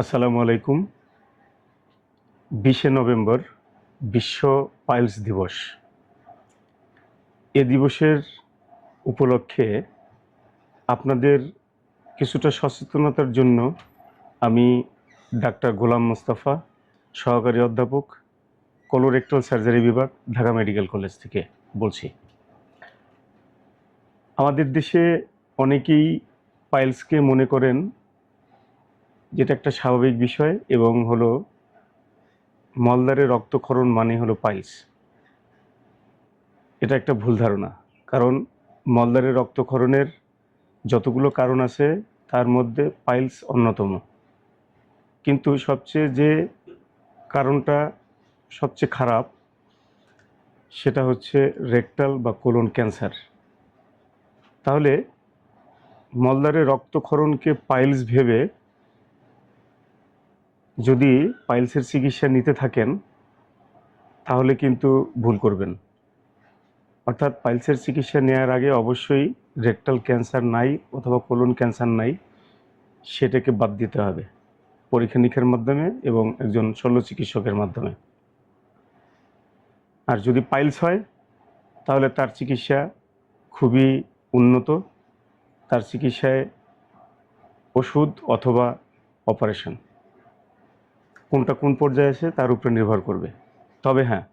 আসসালামু আলাইকুম। বিশে নভেম্বর বিশ্ব পাইলস দিবস। এ দিবসের উপলক্ষে আপনাদের কিছুটা সচেতনতার জন্য আমি ডাক্তার গোলাম মোস্তফা, সহকারী অধ্যাপক কোলোরেক্টাল সার্জারি বিভাগ, ঢাকা মেডিকেল কলেজ থেকে বলছি। আমাদের দেশে অনেকেই পাইলসকে মনে করেন যেটা একটা স্বাভাবিক বিষয় এবং হলো মলদারে রক্তক্ষরণ মানে হলো পাইলস। এটা একটা ভুল ধারণা। কারণ মলদারে রক্তক্ষরণের যতগুলো কারণ আছে, তার মধ্যে পাইলস অন্যতম। কিন্তু সবচেয়ে যে কারণটা সবচেয়ে খারাপ, সেটা হচ্ছে রেকটাল বা কোলন ক্যান্সার। তাহলে মলদারে রক্তক্ষরণকে পাইলস ভেবে যদি পাইলসের চিকিৎসা নিতে থাকেন, তাহলে কিন্তু ভুল করবেন। অর্থাৎ পাইলসের চিকিৎসা নেওয়ার আগে অবশ্যই রেকটাল ক্যান্সার নাই অথবা কোলন ক্যান্সার নাই, সেটাকে বাদ দিতে হবে পরীক্ষা নিরীক্ষার মাধ্যমে এবং একজন শল্য চিকিৎসকের মাধ্যমে। আর যদি পাইলস হয়, তাহলে তার চিকিৎসা খুবই উন্নত। তার চিকিৎসায় ওষুধ অথবা অপারেশন। কোনটা কোন পর্যায়ে আছে তার উপরে নির্ভর করবে। তবে হ্যাঁ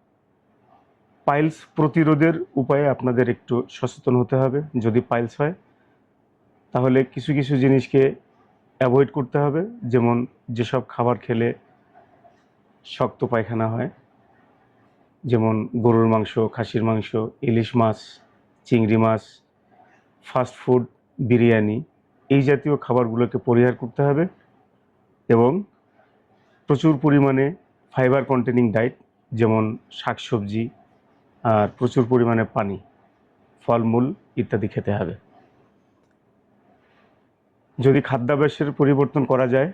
পাইলস প্রতিরোধের উপায়ে আপনাদের একটু সচেতন হতে হবে যদি পাইলস হয়। তাহলে কিছু কিছু জিনিসকে অ্যাভয়েড করতে হবে, যেমন যেসব খাবার খেলে শক্ত পায়খানা হয়, যেমন গরুর মাংস, খাসির মাংস, ইলিশ মাছ, চিংড়ি মাছ ফাস্ট ফুড বিরিয়ানি এই জাতীয় খাবারগুলোকে পরিহার করতে হবে এবং প্রচুর পরিমাণে ফাইবার কন্টেনিং ডায়েট যেমন শাকসবজি, আর প্রচুর পরিমাণে পানি, ফলমূল ইত্যাদি খেতে হবে। যদি খাদ্যাভ্যাসের পরিবর্তন করা যায়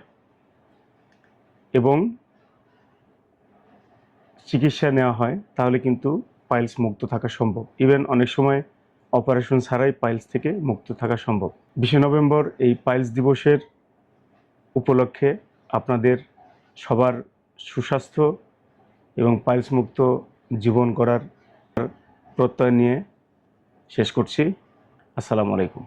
এবং চিকিৎসা নেওয়া হয়, তাহলে কিন্তু পাইলস মুক্ত থাকা সম্ভব। ইভেন অনেক সময় অপারেশন ছাড়াই পাইলস থেকে মুক্ত থাকা সম্ভব। বিশে নভেম্বর এই পাইলস দিবসের উপলক্ষে আপনাদের সবার সুস্বাস্থ্য এবং পাইলসমুক্ত জীবন করার প্রত্যয় নিয়ে শেষ করছি। আসসালামু আলাইকুম।